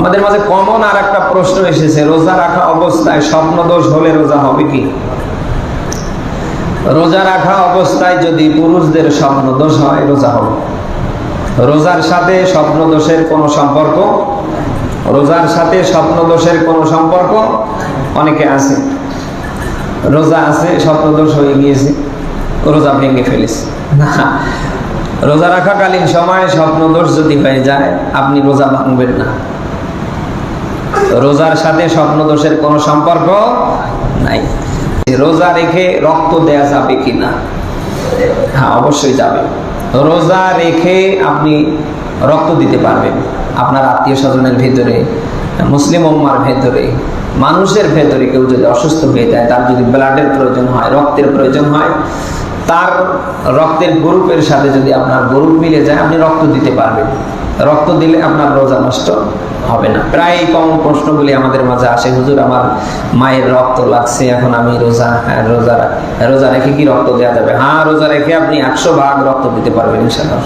আমাদের মাঝে কমন আর একটা প্রশ্ন এসেছে রোজা রাখা অবস্থায় স্বপ্ন দোষ হলে রোজা হবে কি? রোজা রাখা অবস্থায় যদি পুরুষদের স্বপ্ন দোষ হয় রোজা হবে। রোজার সাথে স্বপ্ন দোষের কোনো সম্পর্ক? রোজার সাথে স্বপ্ন দোষের কোনো সম্পর্ক? অনেকে আছে। রোজা আছে স্বপ্ন দোষ হয়ে গিয়েছে রোজা ভেঙে ফেলেছে। না। রোজা রাখাকালীন সময় স্বপ্ন দোষ যদি হয়ে যায় আপনি রোজা ভাঙবেন না। রোজার সাথে স্বপ্ন দোষের কোনো সম্পর্ক নাই। রোজা রেখে রক্ত দেয়া যাবে কিনা হ্যাঁ অবশ্যই যাবে। রোজা রেখে আপনি রক্ত দিতে পারবেন আপনার আত্মীয় স্বজনের ভেতরে, মুসলিম উম্মার ভেতরে, মানুষের ভেতরে কেউ যদি অসুস্থ হয়ে যায়, তার যদি ব্লাডের প্রয়োজন হয়, রক্তের প্রয়োজন হয় তার রক্তের গ্রুপের সাথে যদি আপনার গ্রুপ মিলে যায়, আপনি রক্ত দিতে পারবেন। রক্ত দিলে আপনার রোজা নষ্ট হবে না। প্রায় কমন প্রশ্নগুলি আমাদের মাঝে আসে, হুজুর, আমার মায়ের রক্ত লাগছে, এখন আমি রোজা হ্যাঁ রোজা রোজা রেখে কি রক্ত দেওয়া যাবে? হ্যাঁ রোজা রেখে আপনি একশো ভাগ রক্ত দিতে পারবেন ইনশাল্লাহ